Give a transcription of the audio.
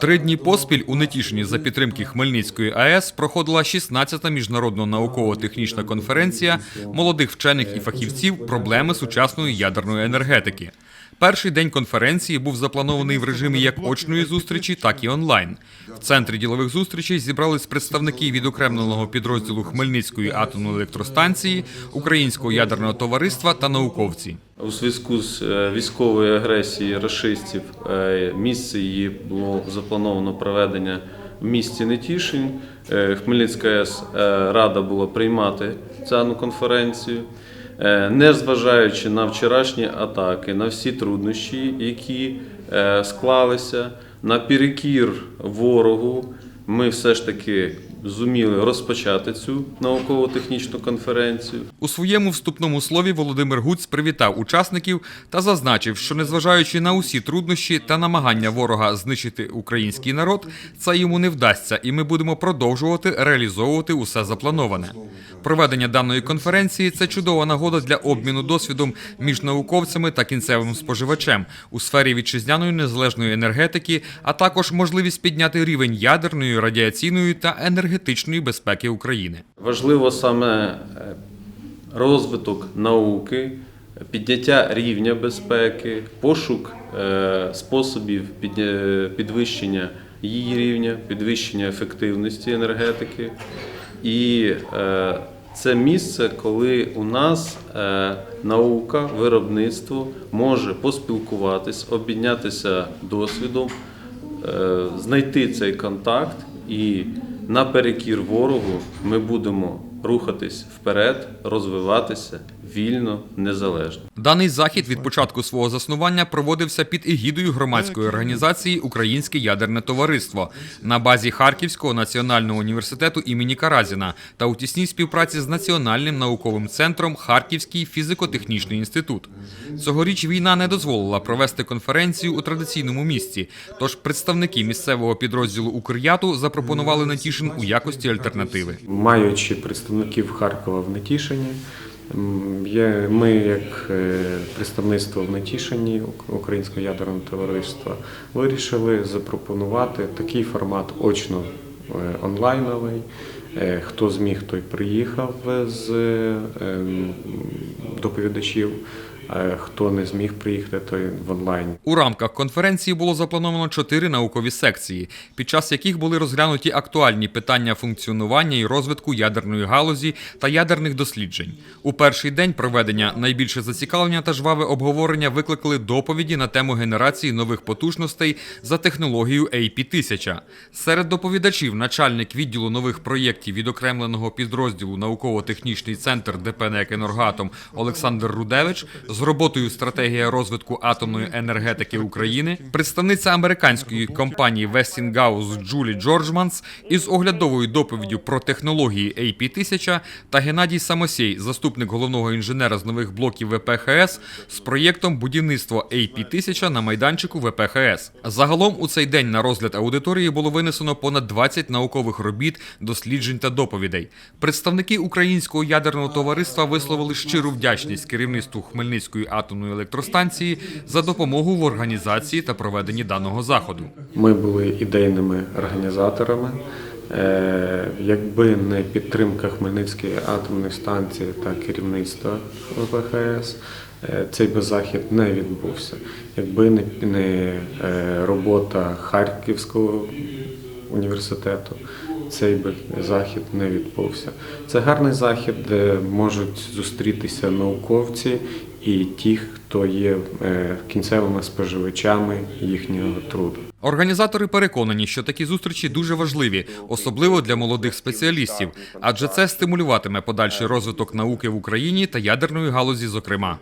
Три дні поспіль у Нетішині за підтримки Хмельницької АЕС проходила 16-та міжнародна науково-технічна конференція молодих вчених і фахівців проблеми сучасної ядерної енергетики. Перший день конференції був запланований в режимі як очної зустрічі, так і онлайн. В центрі ділових зустрічей зібрались представники відокремленого підрозділу Хмельницької атомної електростанції, Українського ядерного товариства та науковці. У зв'язку з е, військовою агресією рашистів е, місце її було заплановано проведення в місті Нетішин. Е, Хмельницька АЕС е, рада була приймати цю конференцію. Незважаючи на вчорашні атаки, на всі труднощі, які е, склалися, на перекір ворогу, ми все ж таки зуміли розпочати цю науково-технічну конференцію. У своєму вступному слові Володимир Гуц привітав учасників та зазначив, що незважаючи на усі труднощі та намагання ворога знищити український народ, це йому не вдасться, і ми будемо продовжувати реалізовувати усе заплановане. Проведення даної конференції це чудова нагода для обміну досвідом між науковцями та кінцевим споживачем у сфері вітчизняної незалежної енергетики, а також можливість підняти рівень ядерної, радіаційної та енергетичної безпеки України. Важливо саме е, розвиток науки, підняття рівня безпеки, пошук е, способів підвищення її рівня, підвищення ефективності енергетики. І е, це місце, коли у нас е, наука, виробництво може поспілкуватись, обмінятися досвідом, е, знайти цей контакт і наперекір ворогу ми будемо рухатись вперед, розвиватися вільно, незалежно. Даний захід від початку свого заснування проводився під егідою громадської організації Українське ядерне товариство на базі Харківського національного університету імені Каразіна та у тісній співпраці з Національним науковим центром Харківський фізико-технічний інститут. Цьогоріч війна не дозволила провести конференцію у традиційному місці. Тож представники місцевого підрозділу Укряту запропонували Нетішин у якості альтернативи. маючи представників Харкова в Нетішині, ми, як е, представництво в Нетішині Українського ядерного товариства, вирішили запропонувати такий формат очно е, онлайновий. Е, Хто зміг, той приїхав з ем, доповідачів. Е, Хто не зміг приїхати, той в онлайні. У рамках конференції було заплановано чотири наукові секції, під час яких були розглянуті актуальні питання функціонування і розвитку ядерної галузі та ядерних досліджень. У перший день проведення найбільше зацікавлення та жваве обговорення викликали доповіді на тему генерації нових потужностей за технологією AP1000. Серед доповідачів начальник відділу нових проєктів відокремленого підрозділу науково-технічний центр ДП «НЕК Енергатом Олександр Рудевич з роботою стратегія розвитку атомної енергетики України, представниця американської компанії Westinghouse Джулі Джорджманс із оглядовою доповіддю про технології AP1000 та Геннадій Самосій, заступник головного інженера з нових блоків ВПХС з проєктом будівництва AP1000 на майданчику ВПХС. Загалом у цей день на розгляд аудиторії було винесено понад 20 наукових робіт, досліджень та доповідей. Представники Українського ядерного товариства висловили щиру вдячність керівництву Хмельницької атомної електростанції за допомогу в організації та проведенні даного заходу. Ми були ідейними організаторами. Е, Якби не підтримка Хмельницької атомної станції та керівництва ВПХС, е, цей би захід не відбувся. Якби не, не е, робота Харківського університету, цей би захід не відбувся. Це гарний захід, де можуть зустрітися науковці і ті, хто є е, кінцевими споживачами їхнього труду. Організатори переконані, що такі зустрічі дуже важливі, особливо для молодих спеціалістів, адже це стимулюватиме подальший розвиток науки в Україні та ядерної галузі, зокрема.